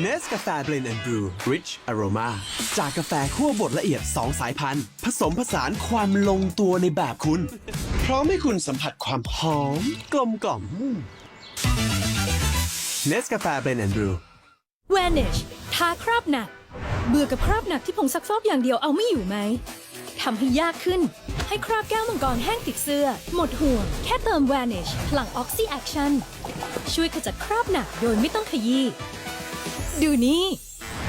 เนสกาแฟเบลนด์แอนด์บรู Rich Aroma จากกาแฟคั่วบดละเอียด 2 สายพันธุ์ ผสมผสานความลงตัวในแบบคุณ พร้อมให้คุณสัมผัสความหอม กลมกล่อมเนสกาแฟเบลนด์แอนด์บรู Vanish ทาคราบหนัก เบื่อกับคราบหนักที่ผงซักฟอกอย่างเดียวเอาไม่อยู่ไหมทำให้ยากขึ้น ให้คราบแก้วมังกรแห้งติดเสื้อ หมดห่วง แค่เติม Vanish พลัง Oxy Action ช่วยขจัดคราบหนักโดยไม่ต้องขยี้ ดูนี่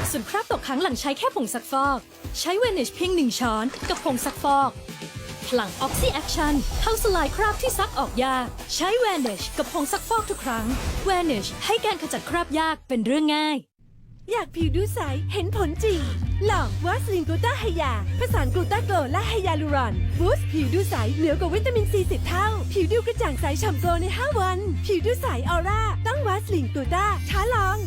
ส่วนคราบตกค้างหลังใช้แค่ผงซักฟอก ใช้ Vanish เพียงหนึ่งช้อนกับผงซักฟอกพลัง Oxy Action เข้าสลายคราบที่ซักออกยาก ใช้ Vanish กับผงซักฟอกทุกครั้ง Vanish ให้การขจัดคราบยากเป็นเรื่องง่าย อยากผิวดูใส เห็นผลจริง หลอกวาสลินกลูต้าไฮยาผสานกลูต้าโกลและไฮยาลูรอนบูสต์ผิวดูใสเหนือกว่าวิตามินซีสิบเท่า ผิวดูกระจ่างใสฉ่ำโกลใน 5 วัน ผิวดูใสออร่าต้องวาสลินกลูต้าท้าลอง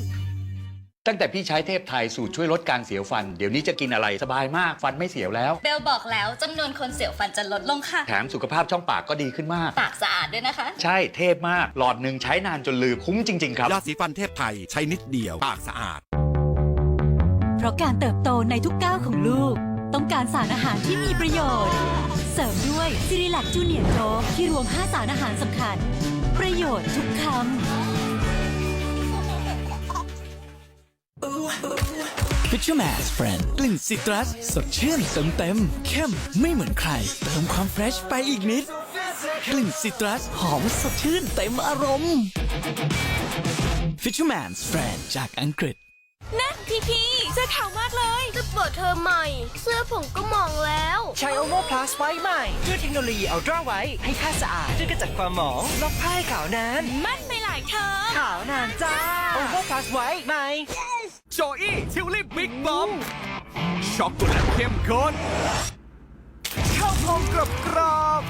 ตั้งแต่พี่ใช้เทพไทยสูตรช่วยลดการเสียวฟัน เดี๋ยวนี้จะกินอะไรสบายมากฟันไม่เสียวแล้ว เบลบอกแล้วจำนวนคนเสียวฟันจะลดลงค่ะ แถมสุขภาพช่องปากก็ดีขึ้นมาก ปากสะอาดด้วยนะคะ ใช่เทพมาก หลอดหนึ่งใช้นานจนลืมคุ้มจริง ๆ ครับ ยาสีฟันเทพไทยใช้นิดเดียว ปากสะอาด เพราะการเติบโตในทุกก้าวของลูก ต้องการสารอาหารที่มีประโยชน์ เสริมด้วยซิริลักจูเนียร์โกที่รวม 5 สารอาหารสำคัญ ประโยชน์ทุกคำ Fisherman's Friend กลิ่นซิตรัส สดชื่นเต็มเต็มๆเข้มไม่เหมือนใคร เติมความเฟรชไปอีกนิด กลิ่นซิตรัส หอมสดชื่นเต็มอารมณ์ Fisherman's Friend จากอังกฤษนะพี่พีเสื้อขาวมากเลยจะเปิดเทอมใหม่ เสื้อผมก็มองแล้ว ใช้ Omo Plus ไว้ใหม่ด้วยเทคโนโลยี Ultra ไว้ให้ผ้าสะอาดด้วยกระจัดความหมองลอกผ้าให้ขาวนาน มั่นไปหลายเทอมขาวนานจ้า Omo Plus ไว้ใหม่ โจอี้ทิวลิปบิ๊กบอมช็อกโกแลตเข้มข้นข้าวพองกรอบกรอบ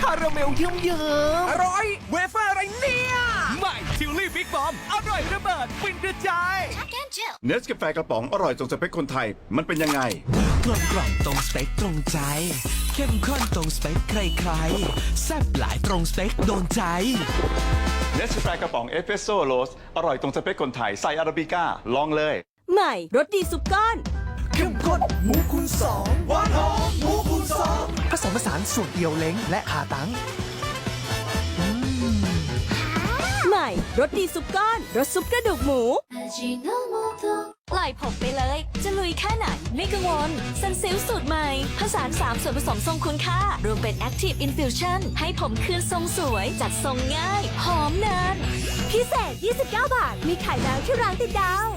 คาราเมลเยิ้มเยิ้มอร่อย เวเฟอร์อะไรเนี่ยใหม่ทิวลิปบิ๊กบอมอร่อยระเบิดฟินกระจายเนสกาแฟกระป๋องอร่อยตรงสเปคคนไทย มันเป็นยังไงกลมกล่อมตรงสเปคตรงใจ เข้มข้นตรงสเปคใครๆแซ่บหลายตรงสเปคโดนใจ เนสกาแฟกระป๋องเอสเปรสโซ่โรสอร่อยตรงสเปคคนไทย ใส่อาราบิก้า ลองเลย ใหม่รสดีซุปก้อน เข้มข้นหมูคูณสองหวานหอมหมูคูณสองผสมผสานสูตรเดียวเล้งและหาตังใหม่รสดีซุปก้อนรสซุปกระดูกหมู ปล่อยผมไปเลย จะลุยแค่ไหนไม่กังวลซันซิลสูตรใหม่ผ สาร 3 ส่วนผสมทรงคุณค่า รวมเป็น Active Infusion ให้ผมคืนทรงสวย จัดทรงง่าย หอมนาน พิเศษ 29 บาท มีขายแล้วที่ร้านติดดาว